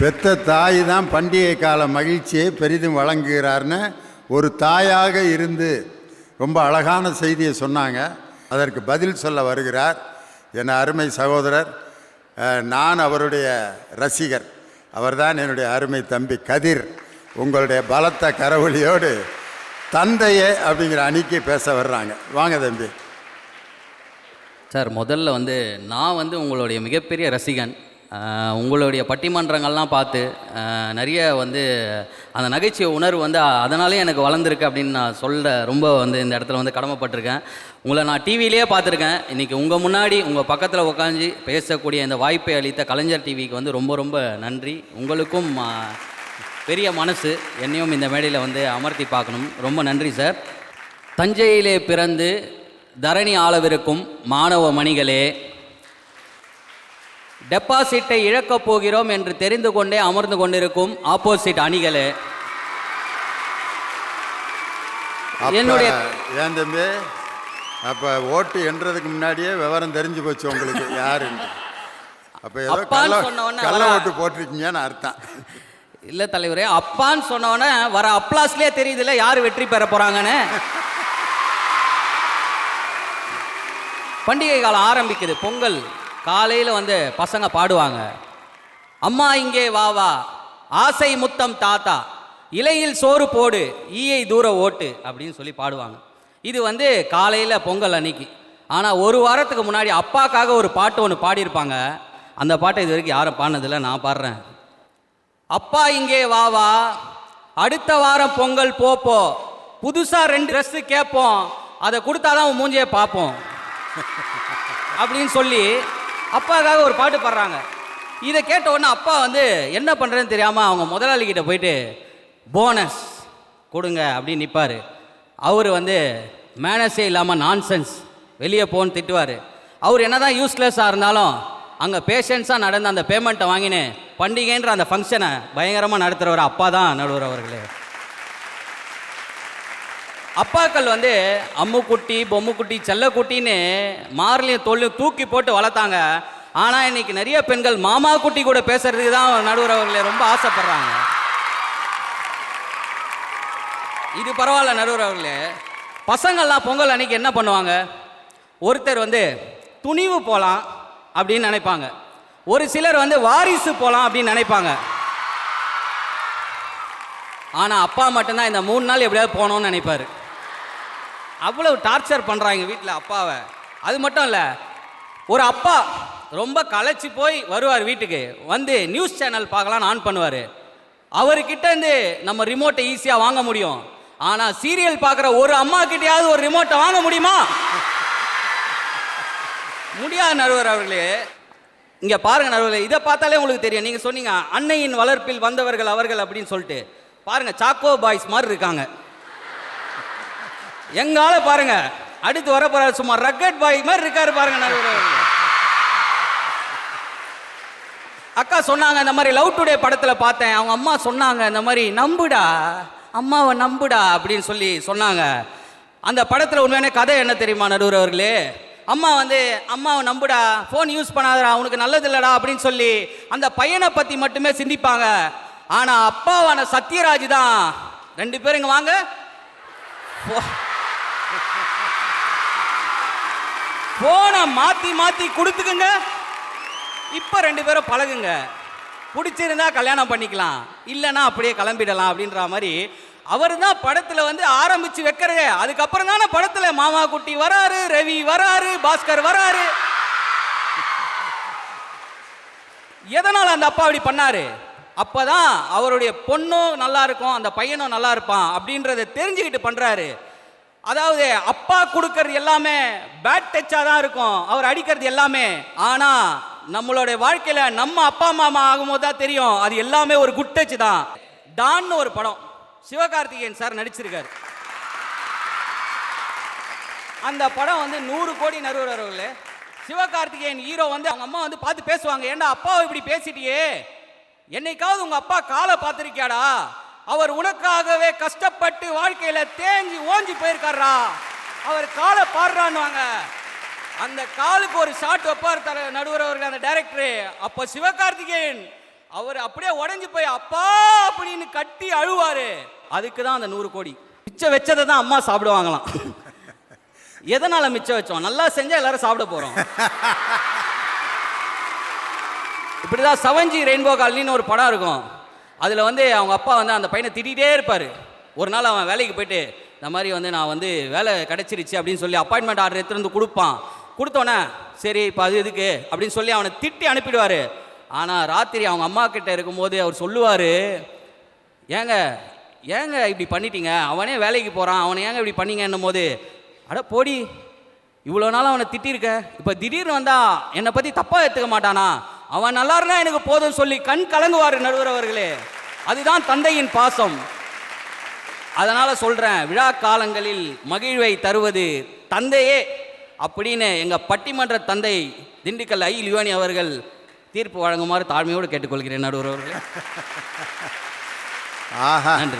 பெத்த தாய் தான் பண்டிகை கால மகிழ்ச்சியை பெரிதும் வழங்குகிறார்னு ஒரு தாயாக இருந்து ரொம்ப அழகான செய்தியை சொன்னாங்க. அதற்கு பதில் சொல்ல வருகிறார் என் அருமை சகோதரர் நான் அவருடைய ரசிகர். அவர்தான் என்னுடைய அருமை தம்பி கதிர். உங்களுடைய பலத்த கரவொலியோடு தந்தையே அப்படிங்கிற அணிக்கு பேச வர்றாங்க. வாங்க தம்பி. சார் முதல்ல வந்து நான் வந்து உங்களுடைய மிகப்பெரிய ரசிகன். உங்களுடைய பட்டிமன்றங்கள்லாம் பார்த்து நிறைய வந்து அந்த நகைச்சுவை உணர்வு வந்து அதனாலே எனக்கு வளர்ந்துருக்கு அப்படின்னு நான் சொல்ல ரொம்ப வந்து இந்த இடத்துல வந்து கடமைப்பட்டிருக்கேன். உங்களை நான் டிவிலேயே பார்த்துருக்கேன். இன்றைக்கி உங்கள் முன்னாடி உங்கள் பக்கத்தில் உட்காந்து பேசக்கூடிய இந்த வாய்ப்பை அளித்த கலைஞர் டிவிக்கு வந்து ரொம்ப ரொம்ப நன்றி. உங்களுக்கும் பெரிய மனசு. என்னையும் இந்த மேடையில் வந்து அமர்த்தி பார்க்கணும். ரொம்ப நன்றி சார் தஞ்சையிலே பிறந்து தரணி ஆளவிருக்கும் மாணவ மணிகளே டெபாசிட்டை இழக்கப் போகிறோம் என்று தெரிந்து கொண்டே அமர்ந்து கொண்டிருக்கும் ஆப்போசிட் அணிகளே. என்னுடைய ஏன் தம்பி? அப்போ ஓட்டு எண்றதுக்கு முன்னாடியே விவரம் தெரிஞ்சு போச்சு உங்களுக்கு. யாருன்னு. அப்போ ஏதோ கள்ள ஓட்டு போட்டிருக்கீங்கன்னு அர்த்தம். இல்லை தலைவரே அப்பான்னு சொன்னவொடனே வர அப்ளாஸ்லேயே தெரியுதுல்ல யார் வெற்றி பெற போகிறாங்கன்னு பண்டிகை காலம் ஆரம்பிக்குது பொங்கல். காலையில் வந்து பசங்க பாடுவாங்க. அம்மா இங்கே வா வா. ஆசை முத்தம் தாத்தா. இலையில் சோறு போடு. ஈயை தூர ஓட்டு. அப்படின்னு சொல்லி பாடுவாங்க. இது வந்து காலையில் பொங்கல் அன்னைக்கு. ஆனால் ஒரு வாரத்துக்கு முன்னாடி அப்பாக்காக ஒரு பாட்டு ஒன்று பாடியிருப்பாங்க. அந்த பாட்டை இது வரைக்கும் யாரும் பாடினதில்லை நான் பாடுறேன். அப்பா இங்கே வா வா. அடுத்த வாரம் பொங்கல் போப்போ. புதுசாக ரெண்டு ட்ரெஸ்ஸு கேட்போம் அதை கொடுத்தாதான் மூஞ்சியை பார்ப்போம். அப்படின்னு சொல்லி அப்பாவுக்காக ஒரு பாட்டு பாடுறாங்க. இதை கேட்ட உடனே அப்பா வந்து என்ன பண்ணுறதுன்னு தெரியாமல் அவங்க முதலாளிகிட்ட போயிட்டு போனஸ் கொடுங்க அப்படின்னு நிற்பார் அவர் வந்து மேனஸே இல்லாமல் நான்சென்ஸ் வெளியே போன்னு திட்டுவார். அவர் என்னதான் யூஸ்லெஸ்ஸாக இருந்தாலும் அங்கே பேஷன்ஸாக நடந்த அந்த பேமெண்ட்டை வாங்கினு பண்டிகைன்ற அந்த ஃபங்க்ஷனை பயங்கரமாக நடத்துகிறவர் அப்பா தான் நடுவர் அவர்களே. அப்பாக்கள் வந்து அம்முக்குட்டி பொம்முக்குட்டி செல்லக்குட்டின்னு மார்லையும் தொழிலும் தூக்கி போட்டு வளர்த்தாங்க. ஆனால் இன்னைக்கு நிறைய பெண்கள் மாமா குட்டி கூட பேசுறதுக்கு தான் நடுவர் அவர்களே ரொம்ப ஆசைப்படுறாங்க. இது பரவாயில்ல நடுவர் அவர்களே. பசங்கள்லாம் பொங்கல் அன்னைக்கு என்ன பண்ணுவாங்க? ஒருத்தர் வந்து துணிவு போகலாம் அப்படின்னு நினைப்பாங்க. ஒரு சிலர் வந்து வாரிசு போகலாம் அப்படின்னு நினைப்பாங்க. ஆனால் அப்பா மட்டும்தான் இந்த மூணு நாள் எப்படியாவது போகணும்னு நினைப்பாரு. அவ்வளவு டார்ச்சர் பண்ணுறாங்க வீட்டில் அப்பாவை. அது மட்டும் இல்லை ஒரு அப்பா ரொம்ப களைச்சி போய் வருவார் வீட்டுக்கு. வந்து நியூஸ் சேனல் பார்க்கலான்னு ஆன் பண்ணுவார். அவர்கிட்ட இருந்து நம்ம ரிமோட்டை ஈஸியாக வாங்க முடியும். ஆனால் சீரியல் பார்க்குற ஒரு அம்மா கிட்டேயாவது ஒரு ரிமோட்டை வாங்க முடியுமா? முடியாது நடுவர் அவர்களே. இங்கே பாருங்கள் நடுவர்களே இதை பார்த்தாலே உங்களுக்கு தெரியும். நீங்கள் சொன்னீங்க அன்னையின் வளர்ப்பில் வந்தவர்கள் அவர்கள் அப்படின்னு சொல்லிட்டு. பாருங்கள் சாக்கோ பாய்ஸ் மாதிரி இருக்காங்க. எங்கால பாருங்க அடுத்து வர போற சும்மா ரக்கட் பாய் மாதிரி இருக்காரு பாருங்க அக்கா சொன்னாங்க இந்த மாதிரி லவ் டுடே படத்தில் பார்த்தேன். அவங்க அம்மா சொன்னாங்க இந்த மாதிரி நம்புடா அம்மாவை நம்புடா அப்படின்னு சொல்லி சொன்னாங்க. அந்த படத்தில் உண்மையான கதை என்ன தெரியுமா நடுவர் அவர்களே? அம்மா வந்து அம்மாவை நம்புடா ஃபோன் யூஸ் பண்ணாதடா உனக்கு நல்லது இல்லடா அப்படின்னு சொல்லி அந்த பையனை பற்றி மட்டுமே சிந்திப்பாங்க. ஆனால் அப்பாவான சத்யராஜ் தான். ரெண்டு பேரும் இங்கே வாங்க. போனை மாத்தி மாத்தி கொடுத்துக்குங்க. இப்போ ரெண்டு பேரும் பழகுங்க. பிடிச்சிருந்தா கல்யாணம் பண்ணிக்கலாம். இல்லைன்னா அப்படியே கிளம்பிடலாம் அப்படின்ற மாதிரி அவர் தான் படத்தில் வந்து ஆரம்பிச்சு வைக்கிறது. அதுக்கப்புறம் தானே படத்தில் மாமா குட்டி வராரு ரவி வராரு பாஸ்கர் வராரு. எதனால் அந்த அப்பா அப்படி பண்ணாரு? அப்பதான் அவருடைய பொண்ணும் நல்லா இருக்கும் அந்த பையனும் நல்லா இருப்பான் அப்படின்றத தெரிஞ்சுக்கிட்டு பண்ணுறாரு அதாவது அப்பா கொடுக்கறது எல்லாமே பேட் டச்சா தான் இருக்கும். அவர் அடிக்கிறது எல்லாமே. ஆனா நம்மளுடைய வாழ்க்கையில நம்ம அப்பா மாமா ஆகும்போது தான் தெரியும். அது எல்லாமே ஒரு குட் டச் தான். டான்னு ஒரு படம். சிவகார்த்திகேயன் சார் நடிச்சிருக்காரு. அந்த படம் வந்து நூறு கோடி நடுவர் சிவகார்த்திகேயன் ஹீரோ வந்து அவங்க அம்மா வந்து பார்த்து பேசுவாங்க. ஏன்டா அப்பாவை இப்படி பேசிட்டியே? என்னைக்காவது உங்க அப்பா காலை பார்த்துருக்கியாடா? அவர் உனக்காகவே கஷ்டப்பட்டு வாழ்க்கையில தேஞ்சி ஓஞ்சி போயிருக்காரா? அவர் காலை பாடுறான்னுவாங்க. அந்த காலுக்கு ஒரு ஷாட் வைப்பார் தர நடுவர் அவர்கள் அந்த டைரக்டர் அப்போ சிவகார்த்திகேயன் அவர் அப்படியே உடஞ்சி போய் அப்பா அப்படின்னு கட்டி அழுவாரு. அதுக்கு தான் அந்த நூறு கோடி. மிச்சம் வச்சதை தான் அம்மா சாப்பிடுவாங்களாம். எதனால மிச்சம் வச்சோம்? நல்லா செஞ்சா எல்லாரும் சாப்பிட போறோம். இப்படிதான் சவஞ்சி ரெயின்போ காலனின்னு ஒரு படம் இருக்கும். அதில் வந்து அவங்க அப்பா வந்து அந்த பையனை திட்டிகிட்டே இருப்பார். ஒரு நாள் அவன் வேலைக்கு போயிட்டு இந்த மாதிரி வந்து நான் வந்து வேலை கிடச்சிருச்சு அப்படின்னு சொல்லி அப்பாயின்மெண்ட் ஆர்டர் எடுத்துகிட்டு வந்து கொடுப்பான். கொடுத்தோன்னே சரி இப்போ அது எதுக்கு? அப்படின்னு சொல்லி அவனை திட்டி அனுப்பிடுவார். ஆனால் ராத்திரி அவங்க அம்மா கிட்ட இருக்கும்போது அவர் சொல்லுவார் ஏங்க ஏங்க இப்படி பண்ணிட்டீங்க? அவனே வேலைக்கு போகிறான் அவனை ஏங்க இப்படி பண்ணீங்கன்னும் போது அட போடி இவ்வளோ நாள் அவனை திட்டிருக்க இப்போ திடீர்னு வந்தா என்னை பற்றி தப்பாக எடுத்துக்க மாட்டானா? அவன் நல்லா இருந்தா எனக்கு போதும் சொல்லி கண் கலங்குவார் நடுவர் அவர்களே. அதுதான் தந்தையின் பாசம். அதனால சொல்றேன் விழா காலங்களில் மகிழ்வை தருவது தந்தையே அப்படின்னு எங்க பட்டிமன்ற தந்தை திண்டுக்கல் ஐ லியோனி அவர்கள் தீர்ப்பு வழங்குமாறு தாழ்மையோடு கேட்டுக்கொள்கிறேன் நடுவர் அவர்களே. ஆஹா. நன்றி.